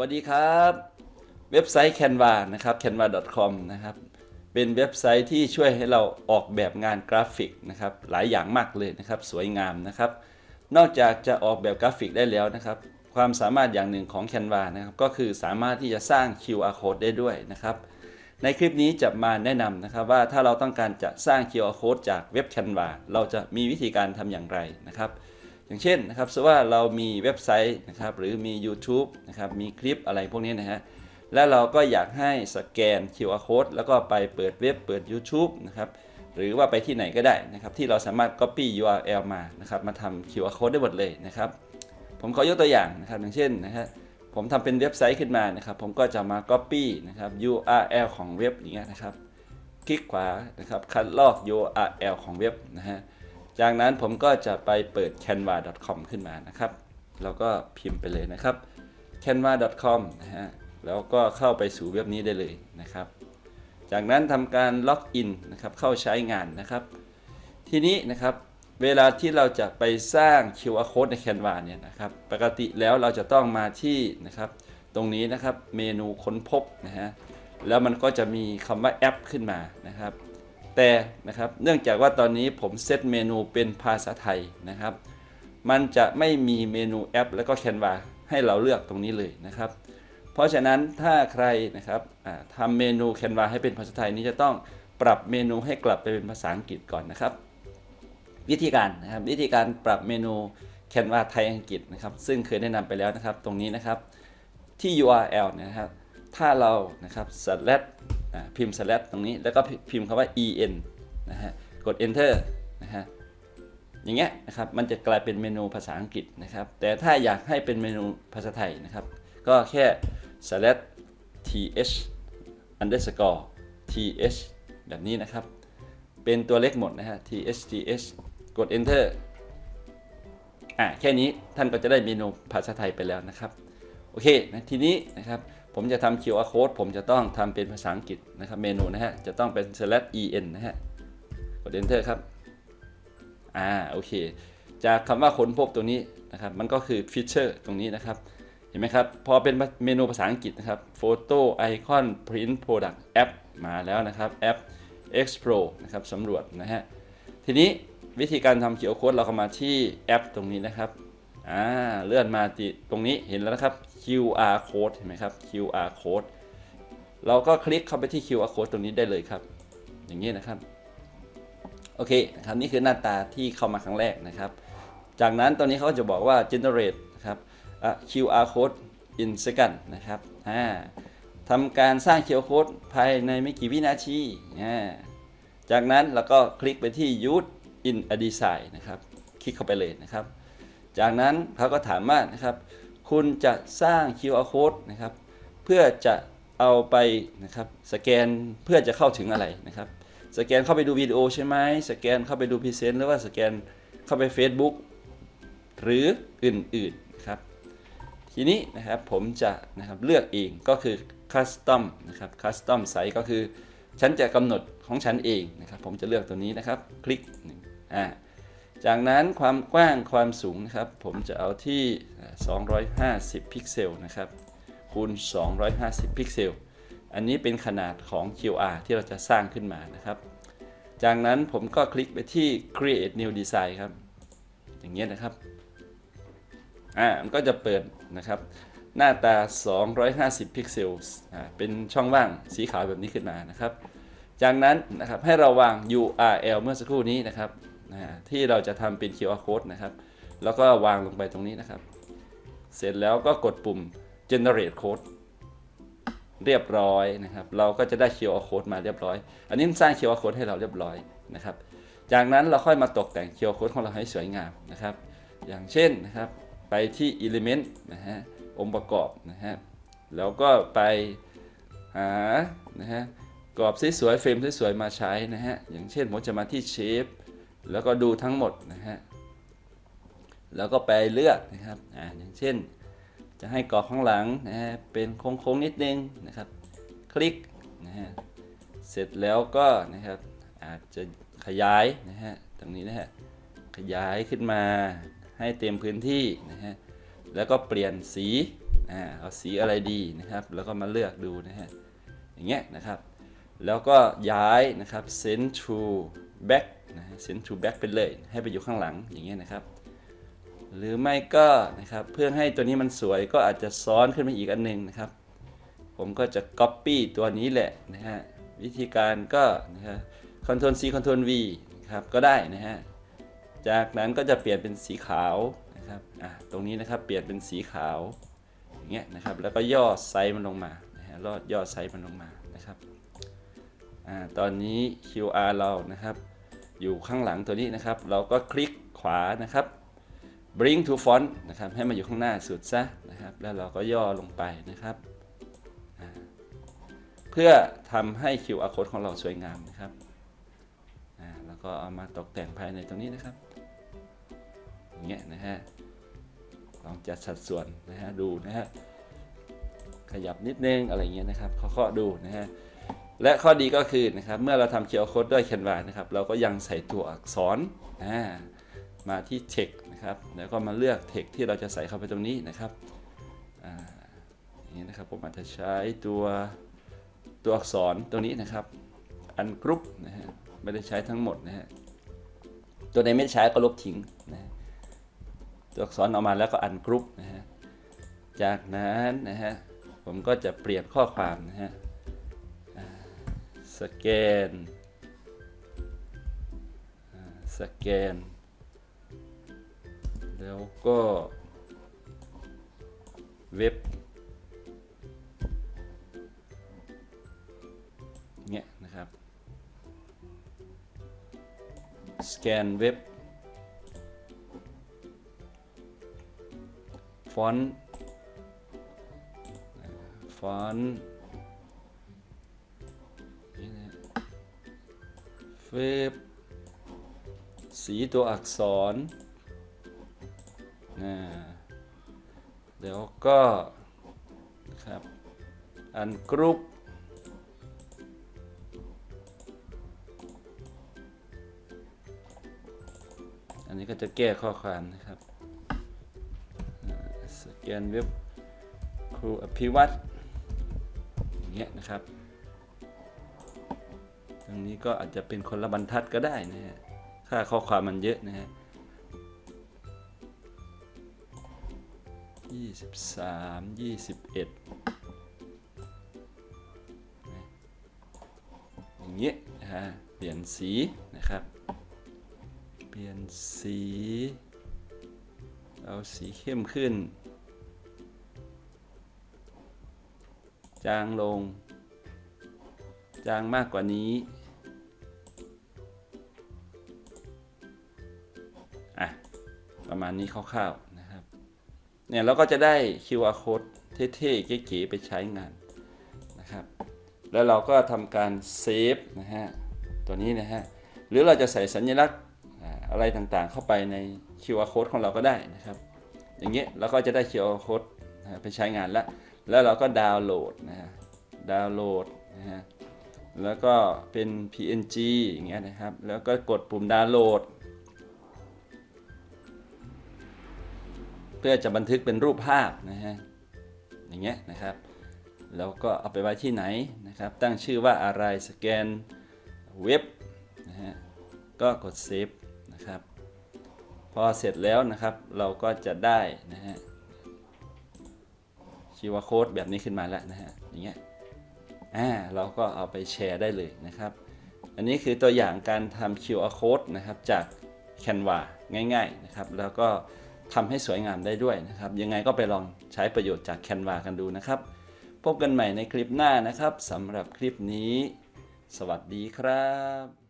วัสดีครับ เว็บไซต์ Canva นะครับ canva.com นะครับ เป็นเว็บไซต์ที่ช่วยให้เราออกแบบงานกราฟิกนะครับ หลายอย่างมากเลยนะครับ สวยงามนะครับ นอกจากจะออกแบบกราฟิกได้แล้วนะครับ ความสามารถอย่างหนึ่งของ Canva นะครับ ก็คือสามารถที่จะสร้าง QR code ได้ด้วยนะครับ ในคลิปนี้จะมาแนะนำนะครับว่าถ้าเราต้องการจะสร้าง QR code จากเว็บ Canva เราจะมีวิธีการทำอย่างไรนะครับ อย่างเช่นนะครับสมมติว่าเรามีเว็บไซต์นะครับหรือมี YouTube นะครับมีคลิปอะไรพวกนี้นะฮะแล้วเราก็อยากให้สแกน QR code แล้วก็ไปเปิดเว็บเปิด YouTube นะครับหรือว่าไปที่ไหนก็ได้นะครับที่เราสามารถ Copy URL มานะครับมาทำ QR code ได้หมดเลยนะครับผมขอยกตัวอย่างนะครับอย่างเช่นนะฮะผมทำเป็นเว็บไซต์ขึ้นมานะครับ ผมก็จะมา Copy นะครับ URL ของเว็บอย่างเงี้ยนะครับ คลิกขวานะครับคัดลอก URL ของเว็บนะฮะ จากนั้นผมก็จะไปเปิด canva.com ขึ้นมานะครับ แล้วก็พิมพ์ไปเลยนะครับ canva.com นะฮะแล้วก็เข้าไปสู่เว็บนี้ได้เลยนะครับ จากนั้นทำการล็อกอินนะครับเข้าใช้งานนะครับ ทีนี้นะครับเวลาที่เราจะไปสร้าง QR code ใน Canva เนี่ยนะครับ ปกติแล้วเราจะต้องมาที่นะครับ ตรงนี้นะครับเมนูค้นพบนะฮะแล้วมันก็จะมีคำว่าแอปขึ้นมานะครับ แต่นะครับเนื่องจากว่าตอนนี้ผมเซตเมนูเป็นภาษาไทยนะครับ มันจะไม่มีเมนูแอป แล้วก็ Canva ให้เราเลือกตรงนี้เลยนะครับ เพราะฉะนั้นถ้าใครนะครับทำเมนู Canva ให้เป็นภาษาไทยนี้จะต้องปรับเมนูให้กลับไปเป็นภาษาอังกฤษก่อนนะครับ วิธีการนะครับวิธีการปรับเมนู Canva ไทยอังกฤษนะครับซึ่งเคยแนะนำไปแล้วนะครับตรงนี้นะครับที่ URL นะครับถ้าเรานะครับ slash พิมพ์ slash ตรงนี้แล้วก็พิมพ์คำว่า en นะฮะกด enter นะฮะอย่างเงี้ยนะครับมันจะกลายเป็นเมนูภาษาอังกฤษนะครับ แต่ถ้าอยากให้เป็นเมนูภาษาไทยนะครับ ก็แค่ slash th underscore th แบบนี้นะครับ เป็นตัวเล็กหมดนะฮะ th th กด enter อ่าแค่นี้ท่านก็จะได้เมนูภาษาไทยไปแล้วนะครับ โอเคนะทีนี้นะครับ ผมจะทำ QR code ผมจะต้องทำเป็นภาษาอังกฤษนะครับเมนูนะฮะ จะต้องเป็น slash en นะฮะ กด enter ครับ อ่า โอเค จากคำว่าค้นพบตรงนี้นะครับ มันก็คือ feature ตรงนี้นะครับ เห็นไหมครับ พอเป็นเมนูภาษาอังกฤษนะครับ Photo Icon Print Product App มาแล้วนะครับแอป Explore นะครับสำรวจนะฮะ ทีนี้วิธีการทำ QR code เราเข้ามาที่แอปตรงนี้นะครับ อ่า เลื่อนมาตรงนี้เห็นแล้วนะครับ QR code เห็นไหมครับ QR code เราก็คลิกเข้าไปที่ QR code ตรงนี้ได้เลยครับ อย่างนี้นะครับ โอเคนะครับนี่คือหน้าตาที่เข้ามาครั้งแรกนะครับ จากนั้นตอนนี้เขาจะบอกว่า generate นะครับ QR code in second นะครับอ่าทำการสร้าง QR code ภายในไม่กี่วินาทีอ่าจากนั้นเราก็คลิกไปที่ use in a design นะครับ คลิกเข้าไปเลยนะครับ จากนั้นเขาก็ถามว่านะครับ คุณจะสร้าง QR code นะครับ เพื่อจะเอาไปนะครับสแกนเพื่อจะเข้าถึงอะไรนะครับ สแกนเข้าไปดูวิดีโอใช่ไหมสแกนเข้าไปดูพรีเซนต์หรือว่าสแกนเข้าไป Facebook หรืออื่นๆนะครับ ทีนี้นะครับผมจะนะครับเลือกเองก็คือ Custom นะครับ Custom Site ก็คือ ฉันจะกำหนดของฉันเองนะครับ ผมจะเลือกตัวนี้นะครับ คลิกอ่า จากนั้นความกว้างความสูงนะครับ ผมจะเอาที่ 250 พิกเซลนะครับ คูณ 250 พิกเซล อันนี้เป็นขนาดของ QR ที่เราจะสร้างขึ้นมานะครับ จากนั้นผมก็คลิกไปที่ create new design ครับ อย่างเงี้ยนะครับ อ่า มันก็จะเปิดนะครับ หน้าตา 250 พิกเซล อ่า เป็นช่องว่างสีขาวแบบนี้ขึ้นมานะครับ จากนั้นนะครับให้เราวาง URL เมื่อสักครู่นี้นะครับ นะที่เราจะทำเป็น QR code นะครับ แล้วก็วางลงไปตรงนี้นะครับ เสร็จแล้วก็กดปุ่ม generate code เรียบร้อยนะครับ เราก็จะได้ QR code มาเรียบร้อย อันนี้สร้าง QR code ให้เราเรียบร้อยนะครับ จากนั้นเราค่อยมาตกแต่ง QR code ของเราให้สวยงามนะครับ อย่างเช่นนะครับ ไปที่ element นะฮะ องค์ประกอบนะฮะ แล้วก็ไปหานะฮะกรอบสวยๆเฟรมสวยๆมาใช้นะฮะ อย่างเช่นผมจะมาที่เชฟ แล้วก็ดูทั้งหมดนะฮะ แล้วก็ไปเลือกนะครับ อ่า อย่างเช่น จะให้กรอบข้างหลังนะฮะ เป็นโค้งๆนิดนึงนะครับ คลิกนะฮะ เสร็จแล้วก็นะครับ อาจจะขยายนะฮะ ตรงนี้นะฮะ ขยายขึ้นมาให้เต็มพื้นที่นะฮะ แล้วก็เปลี่ยนสี อ่า เอาสีอะไรดีนะครับ แล้วก็มาเลือกดูนะฮะ อย่างเงี้ยนะครับ แล้วก็ย้ายนะครับ send to back นะฮะ send to back ไปเลยให้ไปอยู่ข้างหลังอย่างเงี้ยนะครับ หรือไม่ก็นะครับเพื่อให้ตัวนี้มันสวยก็อาจจะซ้อนขึ้นมาอีกอันหนึงนะครับ ผมก็จะ copy ตัวนี้แหละนะฮะวิธีการก็นะฮะ Ctrl C Ctrl V นะครับก็ได้นะฮะจากนั้นก็จะเปลี่ยนเป็นสีขาวนะครับอะตรงนี้นะครับเปลี่ยนเป็นสีขาวอย่างเงี้ยนะครับแล้วก็ย่อไซส์มันลงมานะฮะลอดย่อไซส์มันลงมานะครับ ตอนนี้ QR เรานะครับ อยู่ข้างหลังตัวนี้นะครับ เราก็คลิกขวานะครับ bring to font นะครับ ให้มาอยู่ข้างหน้าสุดซะนะครับ แล้วเราก็ย่อลงไปนะครับ เพื่อทำให้ QR code ของเราสวยงามนะครับแล้วก็เอามาตกแต่งภายในตรงนี้นะครับอย่างเงี้ยนะฮะลองจัดสัดส่วนนะฮะดูนะฮะขยับนิดนึงอะไรเงี้ยนะครับเคาะดูนะฮะ และข้อดีก็คือนะครับเมื่อเราทำ QR code ด้วย Canva นะครับเราก็ยังใส่ตัวอักษรมาที่ text นะครับแล้วก็มาเลือก text ที่เราจะใส่เข้าไปตรงนี้นะครับอย่างนี้นะครับผมอาจจะใช้ตัวตัวอักษรตรงนี้นะครับอันกรุ๊ปนะฮะไม่ได้ใช้ทั้งหมดนะฮะตัวไหนไม่ใช้ก็ลบทิ้งนะฮะตัวอักษรออกมาแล้วก็อันกรุ๊ปนะฮะจากนั้นนะฮะผมก็จะเปลี่ยนข้อความนะฮะ สแกน สแกน แล้วก็เว็บเงี้ยนะครับ สแกนเว็บ ฟอนต์ ฟอนต์ เฟบสีตัวอักษรนะแล้วก็ครับอันกรุ๊ปอันนี้ก็จะแก้ข้อความนะครับสแกนเว็บครูอภิวัตรอย่างเงี้ยนะครับ รงนี้ก็อาจจะเป็นคนละบรรทัดก็ได้นะฮะค่าข้อความมันเยอะนะฮะยี่สิบสามยี่สิบเอ็ดอย่างเงี้ยนะฮะเปลี่ยนสีนะครับ เปลี่ยนสีเอาสีเข้มขึ้น จางลง จางมากกว่านี้ มาณนี้คร่าวๆนะครับ เนี่ยเราก็จะได้ QR code เท่ๆเก๋ๆไปใช้งานนะครับ แล้วเราก็ทำการเซฟนะฮะตัวนี้นะฮะหรือเราจะใส่สัญลักษณ์อะไรต่างๆ เข้าไปใน QR code ของเราก็ได้นะครับ อย่างเงี้ยเราก็จะได้ QR code นะไปใช้งานแล้ว แล้วเราก็ดาวน์โหลดนะฮะดาวน์โหลดนะฮะแล้วก็เป็น PNG อย่างเงี้ยนะครับ แล้วก็กดปุ่มดาวน์โหลด เพื่อจะบันทึกเป็นรูปภาพนะฮะอย่างเงี้ยนะครับแล้วก็เอาไปไว้ที่ไหนนะครับ ตั้งชื่อว่าอะไรสแกนเว็บนะฮะก็กดเซฟนะครับพอเสร็จแล้วนะครับเราก็จะได้นะฮะ QR code แบบนี้ขึ้นมาแล้วนะฮะอย่างเงี้ยอ่าเราก็เอาไปแชร์ได้เลยนะครับ อันนี้คือตัวอย่างการทำ QR code นะครับจาก Canva ง่ายๆนะครับ แล้วก็ ทำให้สวยงามได้ด้วยนะครับ ยังไงก็ไปลองใช้ประโยชน์จากแคนวากันดูนะครับ พบกันใหม่ในคลิปหน้านะครับสำหรับคลิปนี้ สวัสดีครับ